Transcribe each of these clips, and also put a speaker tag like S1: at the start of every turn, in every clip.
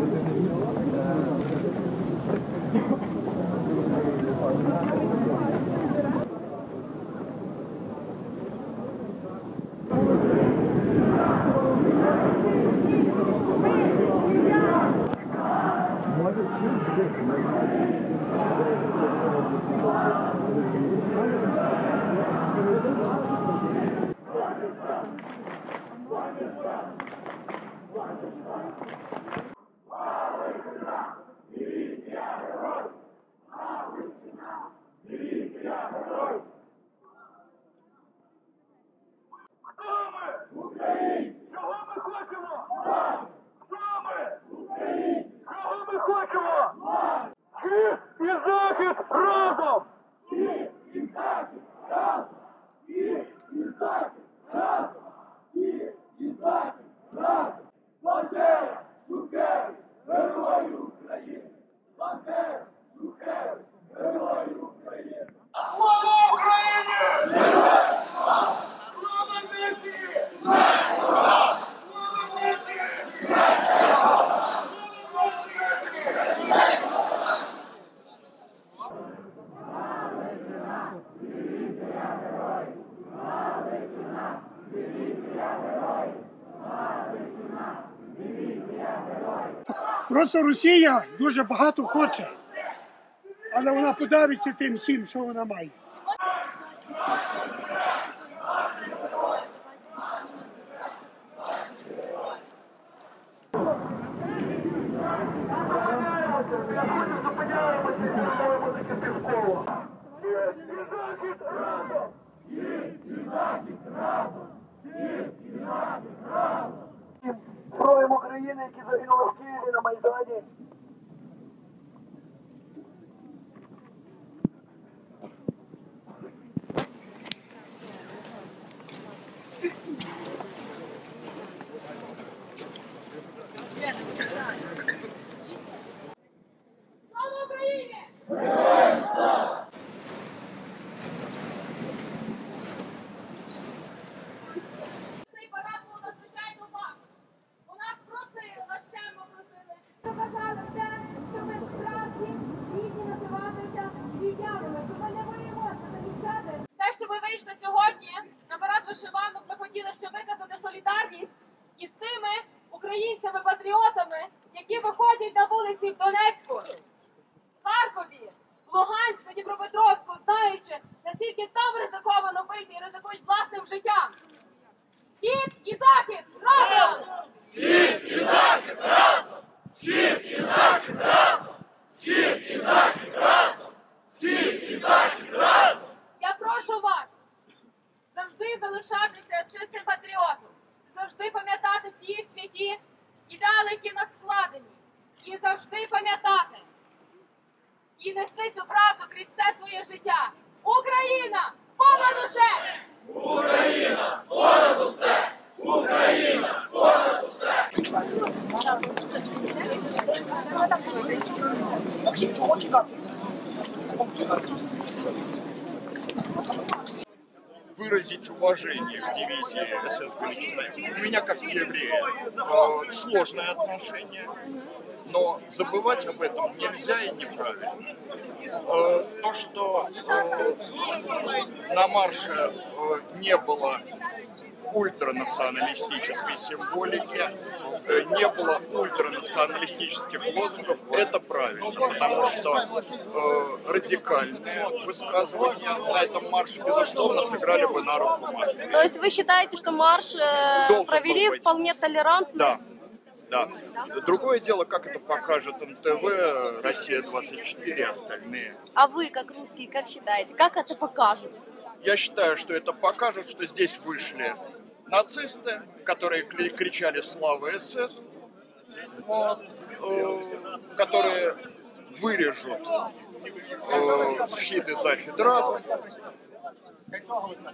S1: Wonderful! І захід разом! Схід і захід разом! Схід і захід разом! Схід і захід разом! Бандера, Шухевич, герої України! Бандера, Шухевич, герої України! Слава Україні! Слава нації! Слава нації!
S2: Просто Росія дуже багато хоче, але вона подавиться тим всім, що вона має.
S1: Героям
S3: que veio aqui na Maidane. Вийшли сьогодні на вишиванок, ми хотіли ще виказати солідарність із тими українцями-патріотами, які виходять на вулиці в Донецьку. Харкові, Луганську, Дніпропетровську, знаючи, наскільки там ризиковано бити і ризикують власним життям. Схід і захід разом! Схід і захід разом! Схід і захід разом! Схід і захід разом! Схід і захід разом! Я прошу вас завжди залишатися чистим патріотом, завжди пам'ятати ті святі ідеали, які нас складені, і завжди пам'ятати і нести цю правду крізь все своє життя. Україна! Понад усе!
S4: Выразить уважение к дивизии СС Галичина. У меня, как еврея, э, сложное отношение, но забывать об этом нельзя и неправильно. Э, То, что э, на марше не было ультранационалистической символики, э, не было ультранационалистических лозунгов, это правильно, потому что э, радикальные высказывания на этом марше, безусловно, сыграли бы на руку Москве.
S5: То есть вы считаете, что марш э, провели вполне толерантно?
S4: Да, да. Другое дело, как это покажет НТВ, Россия-24 и остальные.
S5: А вы, как русские, как считаете, как это покажет?
S4: Я считаю, что это покажет, что здесь вышли нацисты, которые кричали «Слава СС», вот, э, которые вырежут э, схит и захид разом.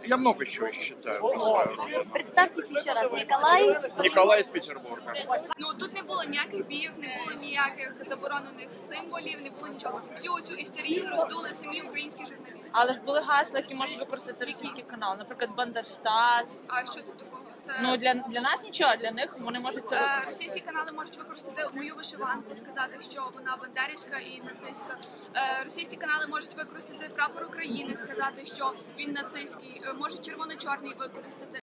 S4: Я много чего считаю про свою родину.
S5: Представьтесь еще раз, Николай.
S4: Николай из Петербурга.
S6: Ну тут не було ніяких бійок, не було ніяких заборонених символів, не було нічого. Всю цю істерію роздули самі українські журналісти.
S7: Але ж були гасла, які можуть використати російський канал, наприклад, Бандерштат.
S6: А що тут такого? Це
S3: Ну для, для нас нічого, а для них вони можуть це
S6: Е,
S3: використати.
S6: Російські канали можуть використати мою вишиванку, сказати, що вона бандерівська і нацистська. Е, Російські канали можуть використати прапор України, сказати, що він нацистський. Е, може червоно-чорний використати.